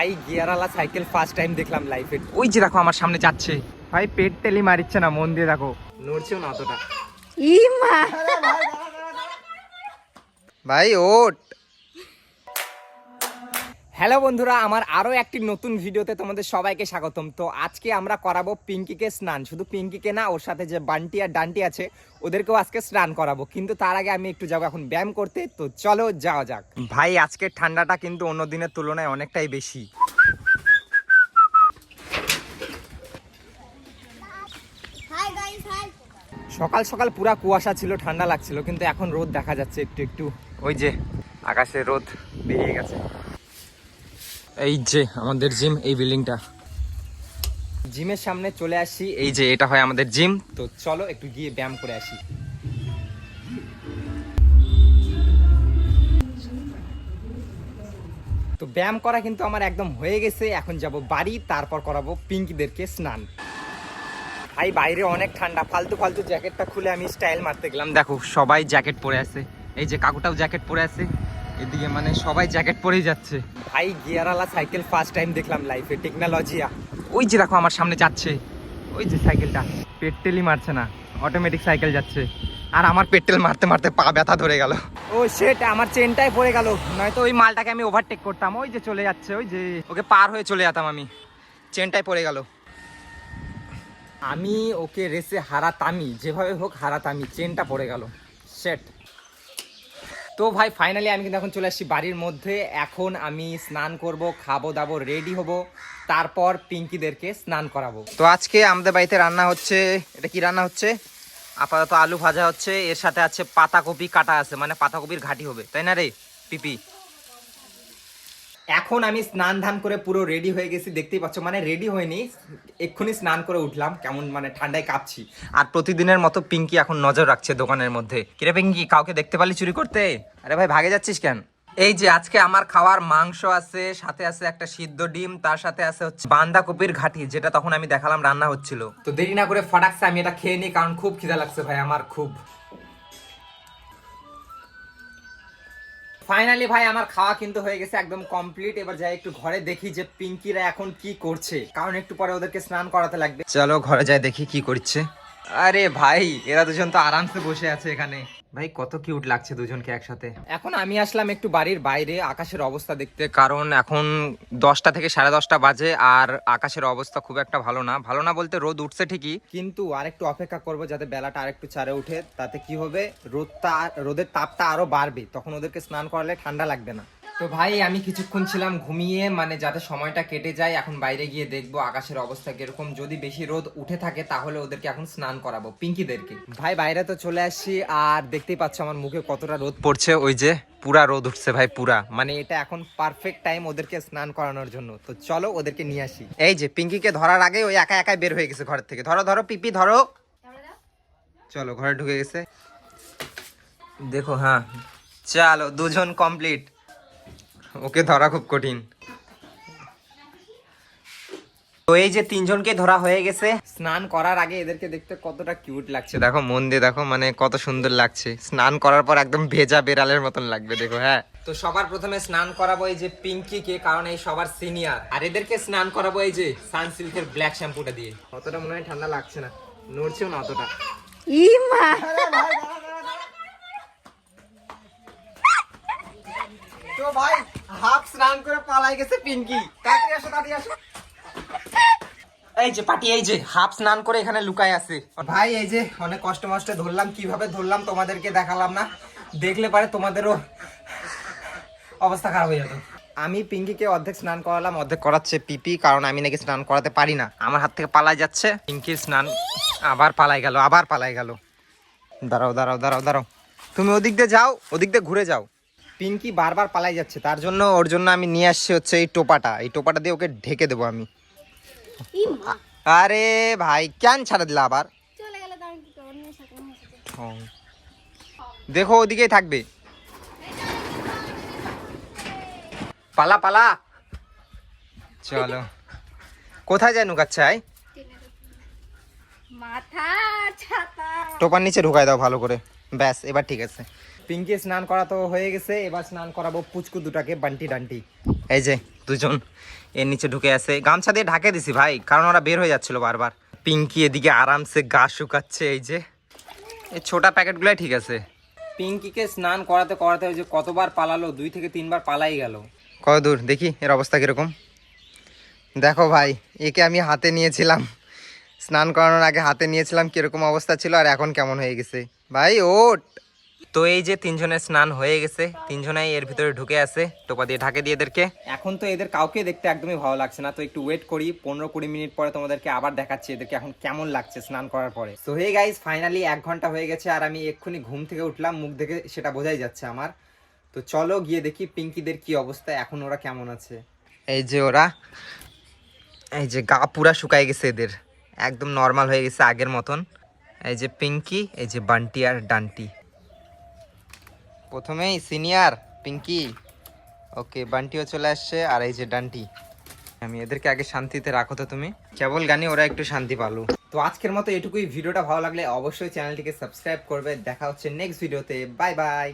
ভাই গিয়ারালা cycle first time দেখলাম লাইফে ওই যে দেখো আমার সামনে যাচ্ছে। ভাই পেট টেলি মারিচ্ছে না মন দিয়ে দেখো। নড়ছেও না অতটা। ভাই ওট হ্যালো বন্ধুরা আমার আরও একটি নতুন ভিডিওতে তোমাদের সবাইকে স্বাগতম। তো আজকে আমরা করাবো পিঙ্কিকে স্নান। শুধু পিঙ্কিকে না ওর সাথে যে বান্টি আর ডান্টি আছে ওদেরকেও আজকে স্নান করাবো। কিন্তু তার আগে আমি একটু যাব এখন ব্যায়াম করতে। তো চলো যাওয়া যাক। ভাই আজকে ঠান্ডাটা কিন্তু অন্য দিনের তুলনায় অনেকটাই বেশি। সকাল সকাল পুরা কুয়াশা ছিল ঠান্ডা লাগছিল কিন্তু এখন রোদ দেখা যাচ্ছে একটু একটু। ওই যে আকাশে রোদ বেরিয়ে গেছে। এই যে আমাদের জিম এই বিল্ডিংটা জিমের সামনে চলে আসি, এই যে এটা হয় আমাদের জিম তো চলো একটু গিয়ে ব্যায়াম করে আসি। তো ব্যায়াম করা কিন্তু আমার একদম হয়ে গেছে, এখন যাব বাড়ি, তারপর করাবো পিঙ্কিদেরকে স্নান। ভাই, বাইরে অনেক ঠান্ডা, ফালতু ফালতু জ্যাকেটটা খুলে আমি স্টাইল মারতে গেলাম। দেখো, সবাই জ্যাকেট পরে আছে। এই যে কাকুটাও জ্যাকেট পরে আছে। এদিকে মানে সবাই জ্যাকেট পরেই যাচ্ছে। ভাই গিয়ারালা সাইকেল ফার্স্ট টাইম দেখলাম লাইফে টেকনোলজিয়া ওই যে দেখো আমার সামনে যাচ্ছে। ওই যে সাইকেলটা পেট্টেলই মারছে না অটোমেটিক সাইকেল যাচ্ছে। আর আমার পেট্টেল মারতে মারতে পা ব্যথা ধরে গেল। ও সেট আমার চেনটাই পড়ে গেল। নয়তো ওই মালটাকে আমি ওভারটেক করতাম ওই যে চলে যাচ্ছে ওই যে ওকে পার হয়ে চলে যেতাম আমি। চেনটাই পড়ে গেল। আমি ওকে রেসে হারাতামি যেভাবে হোক হারাতামি চেনটা পড়ে গেল। সেট তো ভাই ফাইনালি আমি কিন্তু এখন চলে আসছি বাড়ির মধ্যে। এখন আমি স্নান করব, খাব, দাবো রেডি হব, তারপর পিঙ্কিদেরকে স্নান করাবো। তো আজকে আমাদের বাড়িতে রান্না হচ্ছে, এটা কি রান্না হচ্ছে? আপাতত আলু ভাজা হচ্ছে, এর সাথে আছে পাতাকপি কাটা আছে মানে পাতাকপির ঘাটি হবে, তাই না রে, পিপি? এখন আমি স্নান ধান করে পুরো রেডি হয়ে গেছি, দেখতেই পাচ্ছ মানে রেডি হয়নি, এক্ষুনি স্নান করে উঠলাম, কেমন মানে ঠান্ডায় কাঁপছি। আর প্রতিদিনের মতো পিঙ্কি এখন নজর রাখছে দোকানের মধ্যে। কিরে পিঙ্কি, কাউকে দেখতে পারলি চুরি করতে? আরে ভাই, ভাগে যাচ্ছিস কেন? এই যে আজকে আমার খাওয়ার মাংস আছে, সাথে আছে একটা সিদ্ধ ডিম, তার সাথে আছে হচ্ছে বান্ধাকপির ঘাটি, যেটা তখন আমি দেখালাম রান্না হচ্ছিল। তো দেরি না করে ফটাকছে আমি এটা খেয়ে নিই, কারণ খুব খিদা লাগছে ভাই, আমার খুব। ফাইনালি ভাই আমার খাওয়া কিন্তু হয়ে গেছে একদম কমপ্লিট এবার যাই একটু ঘরে দেখি যে পিঙ্কিরা এখন কি করছে। কারণ একটু পরে ওদেরকে স্নান করাতে লাগবে। চলো ঘরে যাই দেখি কি করছে। আরে ভাই এরা দুজন তো আরামসে বসে আছে এখানে। ভাই, কত কিউট লাগছে দুজনকে একসাথে। এখন আমি আসলাম একটু বাড়ির বাইরে, আকাশের অবস্থা দেখতে, কারণ এখন দশটা থেকে সাড়ে দশটা বাজে, আর আকাশের অবস্থা খুব একটা ভালো না। ভালো না বলতে রোদ উঠছে ঠিকই। কিন্তু আরেকটু অপেক্ষা করব যাতে বেলাটা আরেকটু চারে উঠে, তাতে কি হবে? রোদটা, রোদের তাপটা আরও বাড়বে, তখন ওদেরকে স্নান করালে ঠান্ডা লাগবে না। তো ভাই, আমি কিছুক্ষণ ছিলাম ঘুমিয়ে মানে যাতে সময়টা কেটে যায়, এখন বাইরে গিয়ে দেখব আকাশের অবস্থা কীরকম। যদি বেশি রোদ উঠে থাকে, তাহলে ওদেরকে এখন স্নান করাবো, পিঙ্কিদেরকে। ভাই, বাইরে তো চলে আসছি, আর দেখতেই পাচ্ছ আমার মুখে কতটা রোদ পড়ছে। ওই যে পুরা রোদ উঠছে ভাই, পুরা। মানে এটা এখন পারফেক্ট টাইম ওদেরকে স্নান করানোর জন্য। তো চলো ওদেরকে নিয়ে আসি। এই যে পিঙ্কিকে ধরার আগে ওই একা একাই বের হয়ে গেছে ঘর থেকে। ধরো ধরো, পিপি, ধরো। চলো, ঘরে ঢুকে গেছে। দেখো হ্যাঁ। চলো, দুজন কমপ্লিট ওকে ধরা খুব কঠিন। তো এই যে তিনজনকে ধরা হয়ে গেছে স্নান করার আগে এদেরকে দেখতে কতটা কিউট লাগছে। দেখো মন দিয়ে দেখো মানে কত সুন্দর লাগছে। স্নান করার পর একদম ভেজা বেড়ালের মতন লাগবে দেখো হ্যাঁ। তো সবার প্রথমে স্নান করাবো এই যে পিঙ্কি কে কারণ এই সবার সিনিয়র। আর এদেরকে স্নান করাবো এই যে সানসিল্কের ব্ল্যাক শ্যাম্পুটা দিয়ে। অতটা মনে হয় ঠান্ডা লাগছে না। নড়ছেও না অতটা। ইমা! তো ভাই হাফ স্নান করে পালাই গেছে পিঙ্কি। তাড়াতাড়ি আসো তাড়াতাড়ি আসো। এই যে পাটি এই যে হাফ স্নান করে এখানে লুকায় আছে। ভাই এই যে অনেক কষ্ট মষ্টে ধরলাম কীভাবে ধরলাম তোমাদেরকে দেখালাম না। দেখলে পারে তোমাদেরও অবস্থা খারাপ হয়ে যেত আমি পিঙ্কিকে অর্ধেক স্নান করালাম অর্ধেক করাচ্ছে পিপি কারণ আমি নাকি স্নান করাতে পারি না। আমার হাত থেকে পালাই যাচ্ছে। পিঙ্কির স্নান আবার পালাই গেল আবার পালাই গেল। দাঁড়াও দাঁড়াও দাঁড়াও দাঁড়াও। তুমি ওদিক দিয়ে যাও ওদিক দিয়ে ঘুরে যাও। পিঙ্কি বারবার পালাই যাচ্ছে তার জন্য ওর জন্য আমি নিয়ে আসছি হচ্ছে এই টোপাটা। এই টোপাটা দিয়ে ওকে ঢেকে দেবো আমি। আরে ভাই কেন ছাড়া দিলা আবার। দেখো ওদিকেই থাকবে। পালা পালা। চলো। কোথায় যায় নুকাচ্ছে আয় মাথা ছাতা। টোপার নিচে ঢুকাই দাও ভালো করে। ব্যাস এবার ঠিক আছে। পিঙ্কি স্নান করা তো হয়ে গেছে এবার স্নান করাবো পুচকু দুটাকে বান্টি ডান্টি। এই যে দুজন এর নিচে ঢুকে আছে। গামছা দিয়ে ঢাকে দিছি ভাই কারণ ওরা বের হয়ে যাচ্ছিল বারবার। পিঙ্কি এদিকে আরামসে গা শুকাচ্ছে এই যে। এই ছোটা প্যাকেটগুলাই ঠিক আছে। পিঙ্কিকে স্নান করাতে করাতে ওই যে কতবার পালালো দুই থেকে তিনবার পালাই গেল। কত দূর দেখি এর অবস্থা কীরকম। দেখো ভাই একে আমি হাতে নিয়েছিলাম। স্নান করানোর আগে হাতে নিয়েছিলাম কীরকম অবস্থা ছিল আর এখন কেমন হয়ে গেছে। ভাই ওট তো এই যে তিনজনের স্নান হয়ে গেছে তিনজনাই এর ভিতরে ঢুকে আছে। টোপা দিয়ে ঢাকে দিয়ে এদেরকে। এখন তো এদের কাউকে দেখতে একদমই ভালো লাগছে না তো একটু ওয়েট করি। পনেরো কুড়ি মিনিট পরে তোমাদেরকে আবার দেখাচ্ছি এদেরকে এখন কেমন লাগছে স্নান করার পরে। তো হে গাইজ ফাইনালি এক ঘণ্টা হয়ে গেছে আর আমি এক্ষুনি ঘুম থেকে উঠলাম মুখ দেখে সেটা বোঝাই যাচ্ছে আমার। তো চলো গিয়ে দেখি পিঙ্কিদের কি অবস্থা এখন ওরা কেমন আছে। এই যে ওরা এই যে গা পুরা শুকায় গেছে এদের। একদম নর্মাল হয়ে গেছে আগের মতন। এই যে পিঙ্কি এই যে বান্টি আর ডান্টি। প্রথমেই সিনিয়র, পিঙ্কি। ওকে, বান্টিও চলে আসছে, আর এই যে ডান্টি। আমি এদেরকে আগে শান্তিতে রাখো তো তুমি। কেবল গানে ওরা একটু শান্তি পালো তো আজকের মতো এটুকুই। ভিডিওটা ভালো লাগলে অবশ্যই চ্যানেলটিকে সাবস্ক্রাইব করবে। দেখা হচ্ছে নেক্সট ভিডিওতে বাই বাই